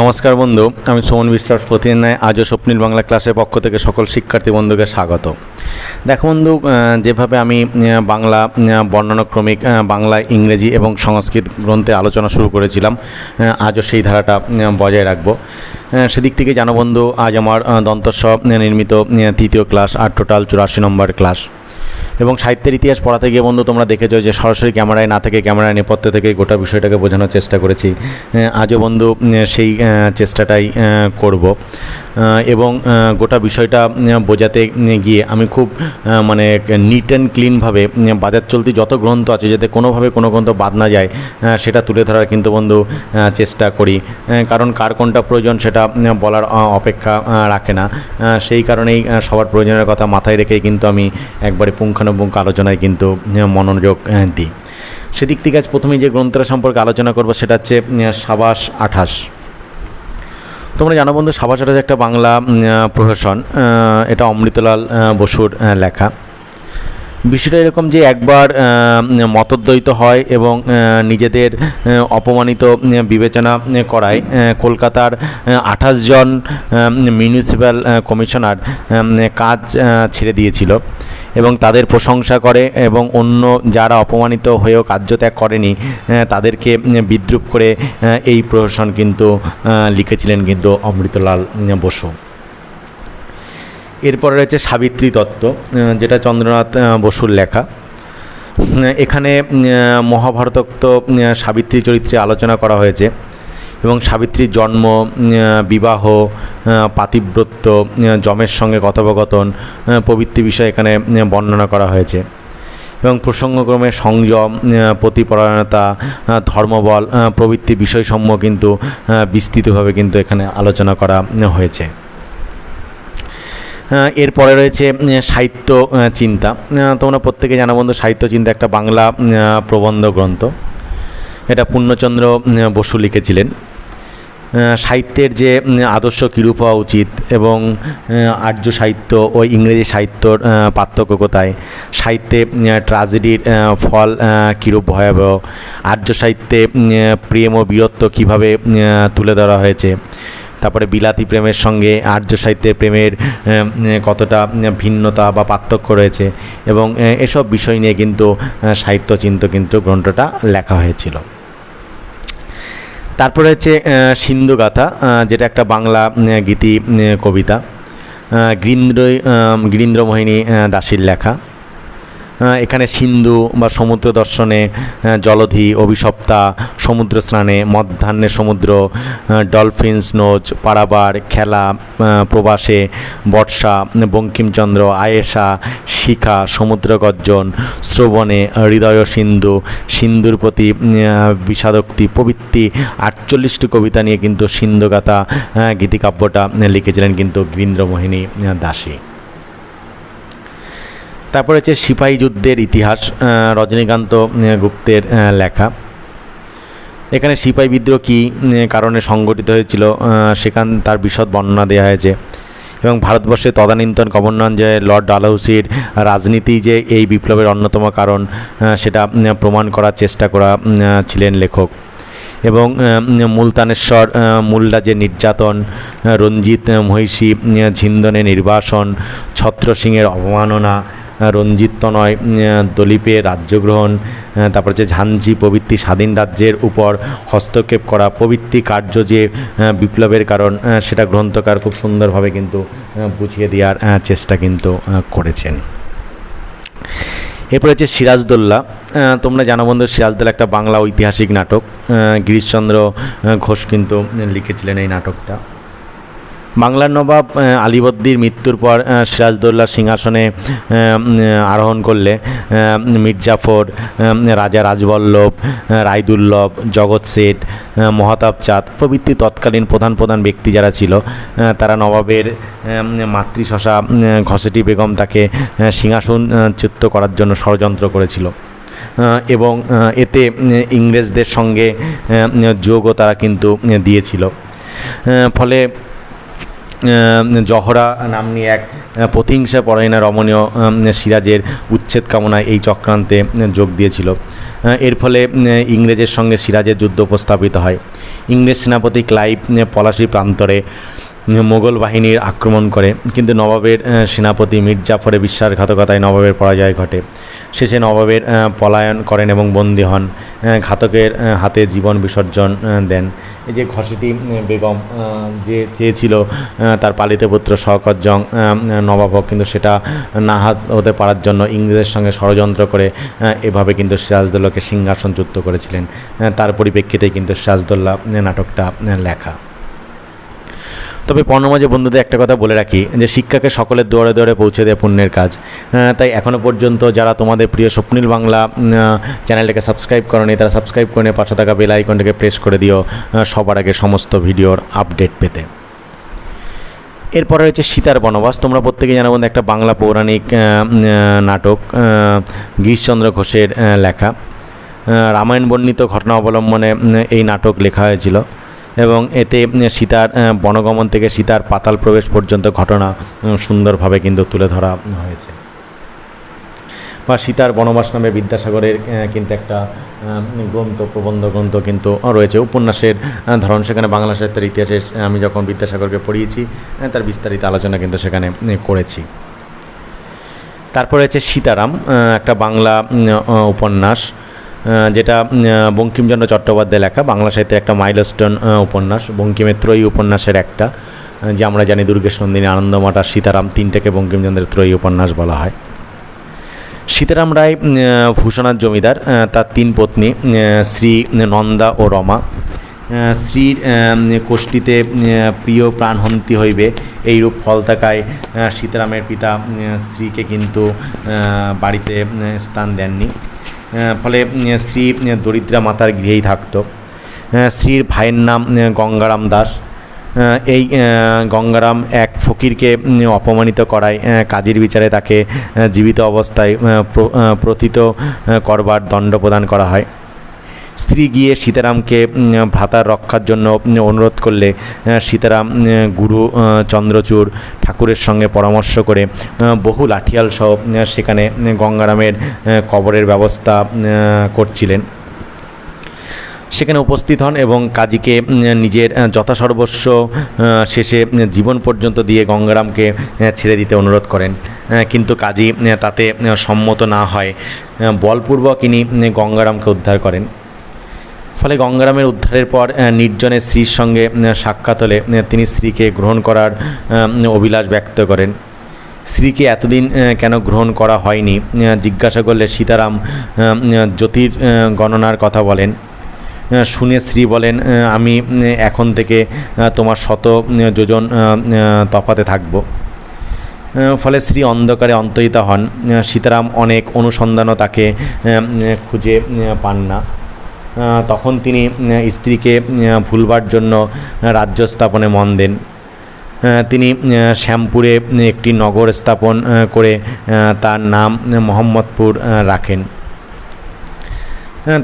নমস্কার বন্ধু, আমি সোমন বিশ্বাস প্রতিদিন ন্যায় আজও স্বপ্নীল বাংলা ক্লাসের পক্ষ থেকে সকল শিক্ষার্থী বন্ধুকে স্বাগত। দেখো বন্ধু যেভাবে আমি বাংলা বর্ণানুক্রমিক বাংলা, ইংরেজি এবং সংস্কৃত গ্রন্থে আলোচনা শুরু করেছিলাম আজও সেই ধারাটা বজায় রাখব। সেদিক থেকে জানো বন্ধু, আজ আমার দন্তস্ব নির্মিত তৃতীয় ক্লাস আর টোটাল চুরাশি নম্বর ক্লাস। এবং সাহিত্যের ইতিহাস পড়াতে গিয়ে, বন্ধু, তোমরা দেখেছ যে সরাসরি ক্যামেরায়, না থেকে ক্যামেরায়, নেপথ্যে থেকে গোটা বিষয়টাকে বোঝানোর চেষ্টা করেছি। আজও, বন্ধু সেই চেষ্টাটাই করব। এবং গোটা বিষয়টা বোঝাতে গিয়ে আমি খুব মানে নিট অ্যান্ড ক্লিনভাবে বাজার চলতি যত গ্রন্থ আছে, যাতে কোনোভাবে কোনো গ্রন্থ বাদ না যায় সেটা তুলে ধরার কিন্তু, বন্ধু চেষ্টা করি। কারণ কার কোনটা প্রয়োজন, সেটা বলার অপেক্ষা রাখে না। সেই কারণেই সবার প্রয়োজনের কথা মাথায় রেখেই কিন্তু আমি একবারে পুঙ্খানুপুঙ্খ আলোচনায় কিন্তু মনোযোগ দিই। সেদিক থেকে আজ প্রথমেই যে গ্রন্থটা সম্পর্কে আলোচনা করব সেটা হচ্ছে সাবাস আঠাশ। তোমরা জানো বন্ধু, সাবাস আঠাশ একটা বাংলা প্রহসন এটা অমৃতলাল বসুর লেখা। বিষয়টা এরকম যে একবার মতদ্বৈত হয় এবং নিজেদের অপমানিত বিবেচনা করায় কলকাতার আঠাশ জন মিউনিসিপ্যাল কমিশনার কাজ ছেড়ে দিয়েছিল এবং তাদের প্রশংসা করে এবং অন্য যারা অপমানিত হয়েও কার্যত্যাগ করেনি তাদেরকে বিদ্রুপ করে এই প্রহসন কিন্তু লিখেছিলেন কিন্তু অমৃতলাল বসু। এরপরে রয়েছে সাবিত্রী তত্ত্ব যেটা চন্দ্রনাথ বসুর লেখা। এখানে মহাভারতোক্ত সাবিত্রী চরিত্রে আলোচনা করা হয়েছে এবং সাবিত্রীর জন্ম বিবাহ পাতিব্রত্য যমের সঙ্গে কথোপকথন প্রভৃতি বিষয় এখানে বর্ণনা করা হয়েছে। এবং প্রসঙ্গক্রমে সংযম প্রতিপরায়ণতা ধর্মবল প্রভৃতি বিষয়সমূহ কিন্তু বিস্তৃতভাবে কিন্তু এখানে আলোচনা করা হয়েছে। এরপরে রয়েছে সাহিত্য চিন্তা। তোমরা প্রত্যেকে জানো বন্ধু, সাহিত্য, চিন্তা একটা বাংলা প্রবন্ধ গ্রন্থ। এটা পূর্ণচন্দ্র বসু লিখেছিলেন। সাহিত্যের যে আদর্শ কীরূপ হওয়া উচিত এবং আর্য সাহিত্য ও ইংরেজি সাহিত্যর পার্থক্য কোথায়? সাহিত্যে ট্রাজেডির ফল কীরূপ ভয়াবহ? আর্য সাহিত্যে প্রেম ও বীরত্ব কীভাবে তুলে ধরা হয়েছে? তারপরে বিলাতি প্রেমের সঙ্গে আর্য সাহিত্যের প্রেমের কতটা ভিন্নতা বা পার্থক্য রয়েছে এবং এসব বিষয় নিয়ে কিন্তু আহ, সাহিত্য চিন্ত কিন্তু গ্রন্থটা লেখা হয়েছিল। তারপরে হচ্ছে আহ, সিন্ধুগাথা আহ, যেটা একটা বাংলা গীতি কবিতা গিরীন্দ্র গিরীন্দ্রমোহিনী দাসীর লেখা। এখানে সিন্ধু বা সমুদ্র দর্শনে জলধি অভিশপ্তা সমুদ্র স্নানে মধ্যাহ্নে সমুদ্র আহ, ডলফিন স্নোজ পারাবার খেলা প্রবাসে বর্ষা বঙ্কিমচন্দ্র আয়েশা শিখা সমুদ্র গর্জন শ্রবণে হৃদয় সিন্ধু সিন্ধুর প্রতি বিষাদোক্তি প্রবৃত্তি আটচল্লিশটি কবিতা নিয়ে কিন্তু সিন্ধুগাথা গীতিকাব্যটা লিখেছিলেন কিন্তু গিরীন্দ্রমোহিনী আহ, দাসী তারপরে হচ্ছে সিপাহী যুদ্ধের ইতিহাস রজনীকান্ত গুপ্তের লেখা। এখানে সিপাহী বিদ্রোহ কী কারণে সংগঠিত হয়েছিল সেখান তার বিশদ বর্ণনা দেওয়া হয়েছে। এবং ভারতবর্ষে তদানীন্তন গভর্নর যে লর্ড ডালহৌসির রাজনীতি যে এই বিপ্লবের অন্যতম কারণ সেটা প্রমাণ করার চেষ্টা করা ছিলেন লেখক। এবং মুলতানেশ্বর মুল্লা যে নির্যাতন রঞ্জিত মহিষী ঝিন্দনে নির্বাসন ছত্র সিংয়ের অবমাননা রঞ্জিত উম, দলীপে রাজ্যগ্রহণ তারপর যে ঝাঞ্ঝি প্রভৃতি স্বাধীন রাজ্যের উপর হস্তক্ষেপ করা প্রভৃতি কার্য যে বিপ্লবের কারণ সেটা গ্রন্থকার খুব সুন্দরভাবে কিন্তু বুঝিয়ে দেওয়ার চেষ্টা কিন্তু করেছেন। এরপর হচ্ছে সিরাজদৌল্লা তোমরা জানো বন্ধু সিরাজদৌল্লা একটা বাংলা ঐতিহাসিক নাটক গিরিশচন্দ্র ঘোষ কিন্তু লিখেছিলেন এই নাটকটা। বাংলার নবাব আহ, আলীবর্দীর মৃত্যুর পর সিরাজদৌল্লা সিংহাসনে আরোহণ করলে মির্জাফর রাজা রাজবল্লভ রায়দুল্লভ জগৎ শেঠ মহাতাব চাঁদ প্রভৃতি তৎকালীন প্রধান প্রধান ব্যক্তি যারা ছিল তারা নবাবের মাতৃশশা ঘসেটি বেগম তাকে সিংহাসন চ্যুত করার জন্য ষড়যন্ত্র করেছিল। এবং এতে ইংরেজদের সঙ্গে যোগও তারা কিন্তু দিয়েছিল। ফলে জহরা নাম্নী এক প্রতিহিংসা পরায়ণা রমণীয় সিরাজের উচ্ছেদ কামনায় এই চক্রান্তে যোগ দিয়েছিল। এর ফলে ইংরেজের সঙ্গে সিরাজের যুদ্ধ উপস্থাপিত হয়। ইংরেজ সেনাপতি ক্লাইভ পলাশি প্রান্তরে মোগল বাহিনীর আক্রমণ করে। কিন্তু নবাবের সেনাপতি মির্জাফরে বিশ্বাসঘাতকতায় নবাবের পরাজয় ঘটে। শেষে নবাবের পলায়ন করেন এবং বন্দী হন ঘাতকের হাতে জীবন বিসর্জন দেন। এই যে ঘসেটি বেগম যে চেয়েছিল তার পালিত পুত্র শওকত জং নবাব হোক কিন্তু সেটা না হাত হতে পারার জন্য ইংরেজের সঙ্গে ষড়যন্ত্র করে এভাবে কিন্তু সিরাজদৌল্লাকে সিংহাসনচ্যুত করেছিলেন। তার পরিপ্রেক্ষিতে কিন্তু সিরাজদৌল্লা নাটকটা লেখা। তবে পর্ণমাঝে বন্ধুদের একটা কথা বলে রাখি, যে শিক্ষাকে সকলের দুয়ারে দুয়ারে পৌঁছে দেয় পুণ্যের কাজ। তাই এখনও পর্যন্ত যারা তোমাদের প্রিয় স্বপ্নিল বাংলা চ্যানেলটাকে সাবস্ক্রাইব করনি, তারা সাবস্ক্রাইব করে পাশে থাকা বেল আইকনটাকে প্রেস করে দিও সবার আগে সমস্ত ভিডিওর আপডেট পেতে। এরপরে রয়েছে সীতার বনবাস। তোমরা প্রত্যেকে জানো বন্ধু, একটা বাংলা পৌরাণিক নাটক গিরিশচন্দ্র ঘোষের লেখা। রামায়ণ বর্ণিত ঘটনা অবলম্বনে এই নাটক লেখা হয়েছিল। এবং এতে সীতার বনগমন থেকে সীতার পাতাল প্রবেশ পর্যন্ত ঘটনা সুন্দরভাবে কিন্তু তুলে ধরা হয়েছে। বা সীতার বনবাস নামে বিদ্যাসাগরের কিন্তু একটা গ্রন্থ, প্রবন্ধ গ্রন্থ কিন্তু রয়েছে। উপন্যাসের ধরন সেখানে বাংলা সাহিত্যের ইতিহাসে আমি যখন বিদ্যাসাগরকে পড়িয়েছি তার বিস্তারিত আলোচনা কিন্তু সেখানে করেছি। তারপরে হচ্ছে সীতারাম একটা বাংলা উপন্যাস। যেটা বঙ্কিমচন্দ্র চট্টোপাধ্যায় লেখা, বাংলা সাহিত্যের একটা মাইলস্টোন উপন্যাস। বঙ্কিমের ত্রয়ী উপন্যাসের একটা যে আমরা জানি দুর্গেশ নন্দিনী আনন্দমঠ আর সীতারাম তিনটাকে বঙ্কিমচন্দ্রের ত্রয়ী উপন্যাস বলা হয়। সীতারাম রায় ভূষণার জমিদার তার তিন পত্নী শ্রী নন্দা ও রমা। স্ত্রীর কোষ্ঠীতে প্রিয় প্রাণহন্তি হইবে, এইরূপ ফল থাকায় সীতারামের পিতা স্ত্রীকে কিন্তু বাড়িতে স্থান দেননি। ফলে স্ত্রী দরিদ্রা মাতার গৃহেই থাকতো। স্ত্রীর ভাইয়ের নাম গঙ্গারাম দাস। এই গঙ্গারাম এক ফকিরকে অপমানিত করায় কাজের বিচারে তাকে জীবিত অবস্থায় প্রথিত করবার দণ্ড প্রদান করা হয়। স্ত্রী গিয়ে সীতারামকে ভ্রাতার রক্ষার জন্য অনুরোধ করলে সীতারাম গুরু চন্দ্রচূড় ঠাকুরের সঙ্গে পরামর্শ করে বহু লাঠিয়াল সহ সেখানে গঙ্গারামের কবরের ব্যবস্থা করছিলেন। সেখানে উপস্থিত হন এবং কাজীকে নিজের যথাসর্বস্ব শেষে জীবন পর্যন্ত দিয়ে গঙ্গারামকে ছেড়ে দিতে অনুরোধ করেন। কিন্তু কাজী তাতে সম্মত না হয়। বলপূর্বক ইনি গঙ্গারামকে উদ্ধার করেন। ফলে গঙ্গারামের উদ্ধারের পর আহ, নির্জনের স্ত্রীর সঙ্গে সাক্ষাৎ হলে তিনি স্ত্রীকে গ্রহণ করার অভিলাষ ব্যক্ত করেন। স্ত্রীকে এতদিন কেন গ্রহণ করা হয়নি? জিজ্ঞাসা করলে সীতারাম জ্যোতির গণনার কথা বলেন। শুনে স্ত্রী বলেন আমি এখন থেকে তোমার শত যোজন তফাতে থাকব। ফলে স্ত্রী অন্ধকারে অন্তহিতা হন। সীতারাম অনেক অনুসন্ধানও তাকে খুঁজে পান না। তখন তিনি স্ত্রীকে ভুলবার জন্য রাজ্য স্থাপনে মন দেন। তিনি শ্যামপুরে একটি নগর স্থাপন করে তার নাম মোহাম্মদপুর রাখেন।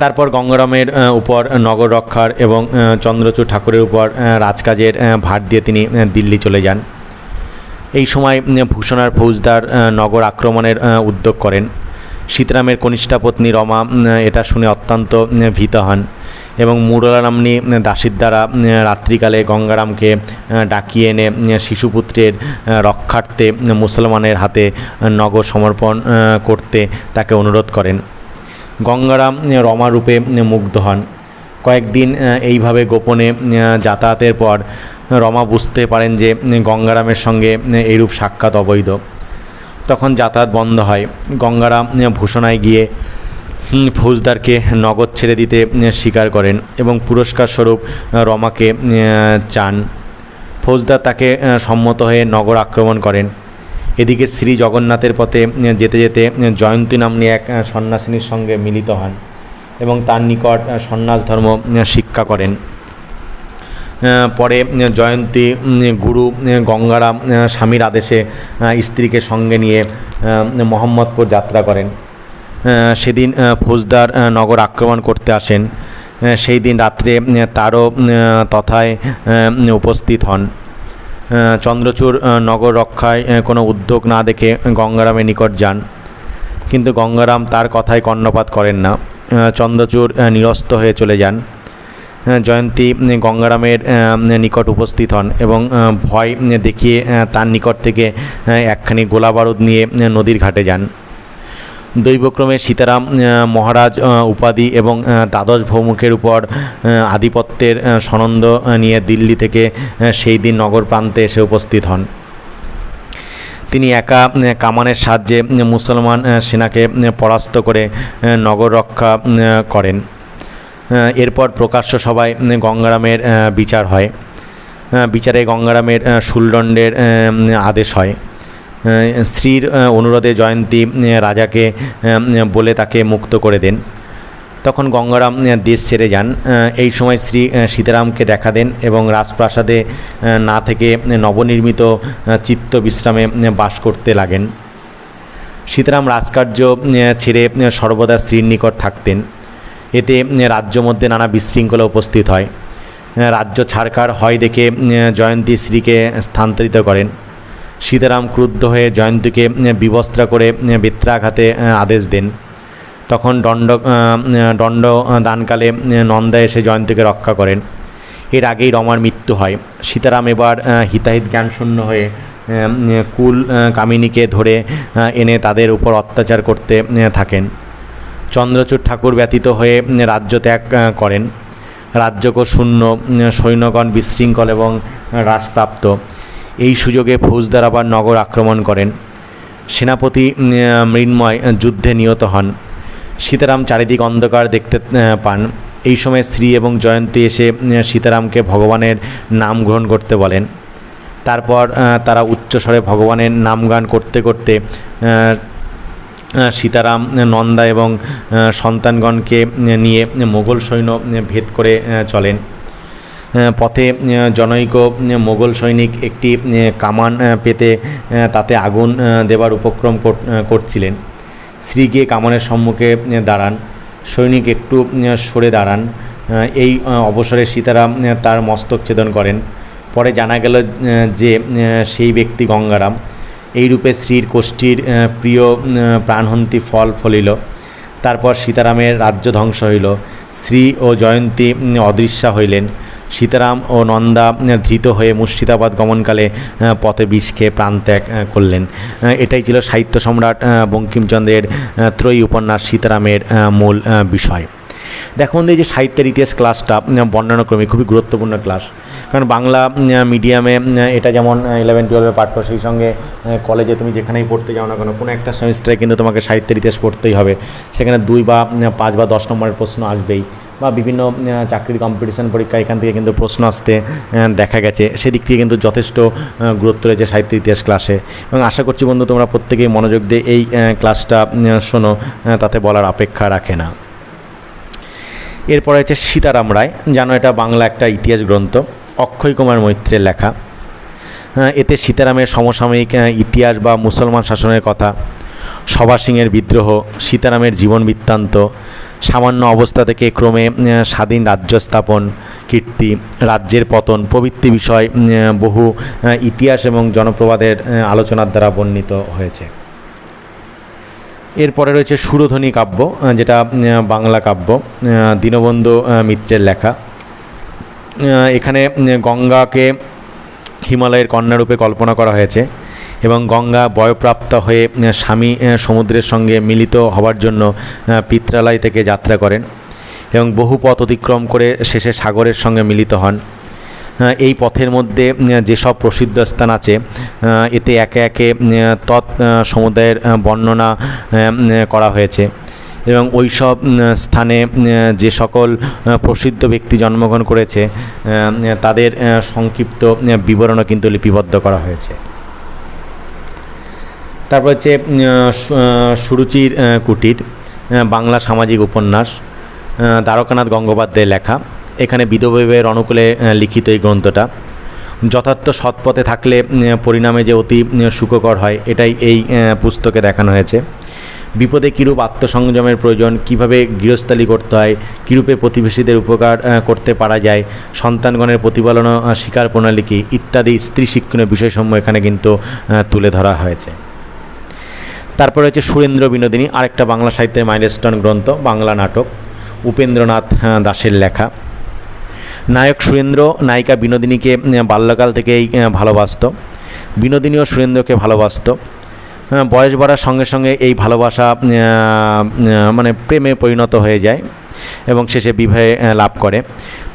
তারপর গঙ্গারামের উপর নগর রক্ষার এবং চন্দ্রচূড় ঠাকুরের উপর রাজকাজের ভার দিয়ে তিনি দিল্লি চলে যান। এই সময় ভূষণার ফৌজদার নগর আক্রমণের উদ্যোগ করেন। সীতারামের কনিষ্ঠা পত্নী রমা এটা শুনে অত্যন্ত ভীত হন এবং মুরলা নাম্নী দাসীর দ্বারা রাত্রিকালে গঙ্গারামকে ডাকিয়ে এনে শিশুপুত্রের রক্ষার্থে মুসলমানের হাতে নগর সমর্পণ করতে তাকে অনুরোধ করেন। গঙ্গারাম রমারূপে মুগ্ধ হন। কয়েকদিন এইভাবে গোপনে যাতায়াতের পর, রমা বুঝতে পারেন যে গঙ্গারামের সঙ্গে এরূপ সাক্ষাৎ অবৈধ। তখন যাতায়াত বন্ধ হয়। গঙ্গারাম ভূষণায় গিয়ে ফৌজদারকে নগদ ছেড়ে দিতে স্বীকার করেন এবং পুরস্কার স্বরূপ রমাকে চান। ফৌজদার তাকে সম্মত হয়ে নগর আক্রমণ করেন। এদিকে শ্রী জগন্নাথের পথে যেতে যেতে জয়ন্তী নাম্নী এক সন্ন্যাসিনীর সঙ্গে মিলিত হন এবং তার নিকট সন্ন্যাস ধর্ম শিক্ষা করেন। পরে জয়ন্তী গুরু গঙ্গারাম স্বামীর আদেশে স্ত্রীকে সঙ্গে নিয়ে মোহাম্মদপুর যাত্রা করেন। সেদিন ফৌজদার নগর আক্রমণ করতে আসেন। সেই দিন রাত্রে তারও তথায় উপস্থিত হন। চন্দ্রচূড় নগর রক্ষায় কোনো উদ্যোগ না দেখে গঙ্গারামের নিকট যান। কিন্তু গঙ্গারাম তার কথায় কর্ণপাত করেন না। চন্দ্রচূড় নিরস্ত হয়ে চলে যান। জয়ন্তী গঙ্গারামের নিকট উপস্থিত হন এবং ভয় দেখিয়ে তার নিকট থেকে একখানি গোলা বারুদ নিয়ে নদীর ঘাটে যান। দৈবক্রমে সীতারাম মহারাজ উপাধি এবং দ্বাদশ ভৌমুখের উপর আধিপত্যের সনন্দ নিয়ে দিল্লি থেকে সেই দিন নগর প্রান্তে এসে উপস্থিত হন। তিনি একা কামানের সাহায্যে মুসলমান সেনাকে পরাস্ত করে নগর রক্ষা করেন। এরপর প্রকাশ্য সভায় গঙ্গারামের বিচার হয়। বিচারে গঙ্গারামের শুলদণ্ডের আদেশ হয়। স্ত্রীর অনুরোধে জয়ন্তী রাজাকে বলে তাকে মুক্ত করে দেন। তখন গঙ্গারাম দেশ ছেড়ে যান। এই সময় শ্রী সীতারামকে দেখা দেন এবং রাজপ্রাসাদে না থেকে নবনির্মিত চিত্ত বিশ্রামে বাস করতে লাগেন। সীতারাম রাজকার্য ছেড়ে সর্বদা স্ত্রীর নিকট থাকতেন। এতে রাজ্য মধ্যে নানা বিশৃঙ্খলা উপস্থিত হয়। রাজ্য ছাড়কার হয় দেখে জয়ন্তী শ্রীকে স্থানান্তরিত করেন। সীতারাম ক্রুদ্ধ হয়ে জয়ন্তীকে বিবস্ত্রা করে বেত্রাঘাতে আদেশ দেন। তখন দণ্ড দণ্ড দানকালে নন্দা এসে জয়ন্তীকে রক্ষা করেন। এর আগেই রমার মৃত্যু হয়। সীতারাম এবার হিতাহিত জ্ঞানশূন্য হয়ে কুল কামিনীকে ধরে এনে তাদের উপর অত্যাচার করতে থাকেন। চন্দ্রচূড় ঠাকুর ব্যতীত হয়ে রাজ্য ত্যাগ করেন। রাজ্যকো শূন্য সৈন্যগণ বিশৃঙ্খল এবং হ্রাসপ্রাপ্ত এই সুযোগে ফৌজদার আবার নগর আক্রমণ করেন। সেনাপতি মৃন্ময় যুদ্ধে নিহত হন। সীতারাম চারিদিক অন্ধকার দেখতে পান। এই সময় স্ত্রী এবং জয়ন্তী এসে সীতারামকে ভগবানের নাম গ্রহণ করতে বলেন। তারপর তারা উচ্চস্বরে ভগবানের নাম গান করতে করতে সীতারাম নন্দা এবং সন্তানগণকে নিয়ে মোগল সৈন্য ভেদ করে চলেন। পথে জনৈক মোগল সৈনিক একটি কামান পেতে তাতে আগুন দেবার উপক্রম করছিলেন। শ্রী গিয়ে কামানের সম্মুখে দাঁড়ান। সৈনিক একটু সরে দাঁড়ান। এই অবসরে সীতারাম তার মস্তক ছেদন করেন। পরে জানা গেল যে সেই ব্যক্তি গঙ্গারাম। এই রূপে শ্রীর কোষ্ঠীর প্রিয় প্রাণহন্তি ফল ফলিল। তারপর সীতারামের রাজ্য ধ্বংস হইল। শ্রী ও জয়ন্তী অদৃশ্যা হইলেন। সীতারাম ও নন্দা ধৃত হয়ে মুর্শিদাবাদ গমনকালে পথে বিষ খেয়ে প্রাণত্যাগ করলেন। এটাই ছিল সাহিত্য সম্রাট বঙ্কিমচন্দ্রের ত্রয়ী উপন্যাস সীতারামের মূল বিষয়। দেখো এই যে সাহিত্যের ইতিহাস ক্লাসটা বর্ণনাক্রমে খুবই গুরুত্বপূর্ণ ক্লাস কারণ বাংলা মিডিয়ামে এটা যেমন ইলেভেন টুয়েলভে পাঠ্য, সেই সঙ্গে কলেজে তুমি যেখানেই পড়তে যাও না কেন, কোনো একটা সেমিস্টারে কিন্তু তোমাকে সাহিত্যের ইতিহাস পড়তেই হবে। সেখানে দুই বা পাঁচ বা দশ নম্বরের প্রশ্ন আসবেই। বা বিভিন্ন চাকরির কম্পিটিশান পরীক্ষা, এখান থেকে কিন্তু প্রশ্ন আসতে দেখা গেছে। সেদিক থেকে কিন্তু যথেষ্ট গুরুত্ব রয়েছে সাহিত্য ইতিহাস ক্লাসে এবং আশা করছি বন্ধু, তোমরা প্রত্যেকেই মনোযোগ দিয়ে এই ক্লাসটা শোনো তাতে বলার অপেক্ষা রাখে না। এরপরে হচ্ছে সীতারাম রায়। জানো এটা বাংলা একটা ইতিহাস গ্রন্থ, অক্ষয় কুমার মৈত্রের লেখা। এতে সীতারামের সমসাময়িক ইতিহাস বা মুসলমান শাসনের কথা, সভা সিংয়ের বিদ্রোহ, সীতারামের জীবন বৃত্তান্ত, সামান্য অবস্থা থেকে ক্রমে স্বাধীন রাজ্য স্থাপন, কীর্তি, রাজ্যের পতন, প্রভৃতি বিষয় বহু ইতিহাস এবং জনপ্রবাদের আলোচনার দ্বারা বর্ণিত হয়েছে। এরপরে রয়েছে সুরধ্বনি কাব্য যেটা বাংলা কাব্য দীনবন্ধু মিত্রের লেখা। এখানে গঙ্গাকে হিমালয়ের কন্যারূপে কল্পনা করা হয়েছে এবং গঙ্গা বয়প্রাপ্ত হয়ে স্বামী সমুদ্রের সঙ্গে মিলিত হওয়ার জন্য পিত্রালয় থেকে যাত্রা করেন এবং বহু পথ অতিক্রম করে শেষে সাগরের সঙ্গে মিলিত হন। এই পথের মধ্যে যেসব প্রসিদ্ধ স্থান আছে এতে একে একে তৎ সমুদায়ের বর্ণনা করা হয়েছে। এবং ওই সব স্থানে যে সকল প্রসিদ্ধ ব্যক্তি জন্মগ্রহণ করেছে তাদের সংক্ষিপ্ত বিবরণও কিন্তু লিপিবদ্ধ করা হয়েছে। তারপর হচ্ছে সুরুচির কুটির বাংলা সামাজিক উপন্যাস দ্বারকানাথ গঙ্গোপাধ্যায়ের লেখা। এখানে বিধবের অনুকূলে লিখিত এই গ্রন্থটা। যথার্থ সৎপথে থাকলে পরিণামে যে অতি সুখকর হয়, এটাই এই পুস্তকে দেখানো হয়েছে। বিপদে কীরূপ আত্মসংযমের প্রয়োজন, কীভাবে গৃহস্থালি করতে হয়, কীরূপে প্রতিবেশীদের উপকার করতে পারা যায়, সন্তানগণের প্রতিপালন শিকার প্রণালী কী, ইত্যাদি স্ত্রী শিক্ষণের বিষয়সমূহ এখানে কিন্তু তুলে ধরা হয়েছে। তারপরে হচ্ছে সুরেন্দ্র বিনোদিনী, আরেকটা বাংলা সাহিত্যের মাইলস্টোন গ্রন্থ, বাংলা নাটক, উপেন্দ্রনাথ দাসের লেখা। নায়ক সুরেন্দ্র নায়িকা বিনোদিনীকে বাল্যকাল থেকেই ভালোবাসতো। বিনোদিনীও সুরেন্দ্রকে ভালোবাসতো। হ্যাঁ, বয়স বাড়ার সঙ্গে সঙ্গে এই ভালোবাসা মানে প্রেমে পরিণত হয়ে যায় এবং শেষে বিবাহে লাভ করে।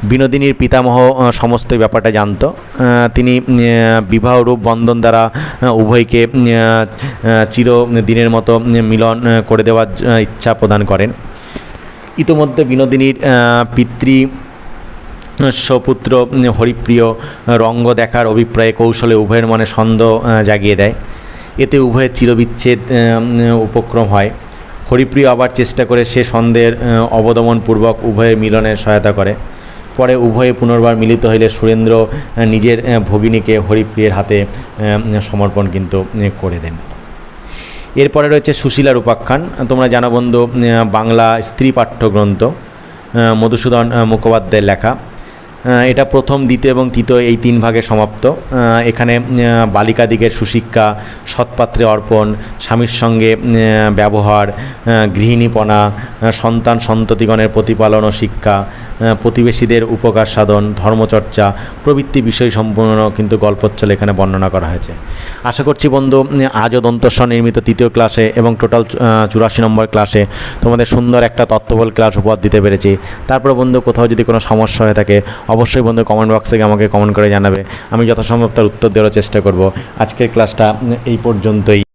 বিনোদিনীর পিতামহ সমস্ত ব্যাপারটা জানতো। তিনি বিবাহ রূপ বন্ধন দ্বারা উভয়কে আহ, আহ, চির দিনের মতো মিলন করে দেওয়ার ইচ্ছা প্রদান করেন। ইতোমধ্যে বিনোদিনীর পিতৃ সপুত্র হরিপ্রিয় রঙ্গ দেখার অভিপ্রায়ে কৌশলে উভয়ের মনে সন্দেহ জাগিয়ে দেয়। এতে উভয়ের চিরবিচ্ছেদ উপক্রম হয়। হরিপ্রিয় আবার চেষ্টা করে সে সন্দেহের অবদমনপূর্বক উভয়ের মিলনের সহায়তা করে। পরে উভয়ে পুনর্বার মিলিত হইলে সুরেন্দ্র নিজের ভগিনীকে হরিপ্রিয়ের হাতে সমর্পণ কিন্তু করে দেন। এরপরে রয়েছে সুশীলার উপাখ্যান তোমরা জানো বন্ধু বাংলা স্ত্রী পাঠ্যগ্রন্থ মধুসূদন মুখোপাধ্যায়ের লেখা। এটা প্রথম, দ্বিতীয় এবং তৃতীয় এই তিন ভাগে সমাপ্ত। এখানে বালিকাদিগের সুশিক্ষা, সৎপাত্রে অর্পণ, স্বামীর সঙ্গে ব্যবহার গৃহিণীপনা সন্তান সন্ততিগণের প্রতিপালন ও শিক্ষা প্রতিবেশীদের উপকার সাধন, ধর্মচর্চা প্রভৃতি বিষয় সম্পূর্ণ কিন্তু গল্পচ্ছলে এখানে বর্ণনা করা হয়েছে। আশা করছি বন্ধু আজও দন্তস্ব নির্মিত তৃতীয় ক্লাসে এবং টোটাল চুরাশি নম্বর ক্লাসে তোমাদের সুন্দর একটা তত্ত্ববল ক্লাস উপহার দিতে পেরেছি। তারপর বন্ধু, কোথাও যদি কোনো সমস্যা হয়ে থাকে অবশ্যই বন্ধু কমেন্ট বক্সে আমাকে কমেন্ট করে জানাবে। আমি যথাসম্ভব তার উত্তর দেওয়ার চেষ্টা করব। আজকের ক্লাসটা এই পর্যন্তই।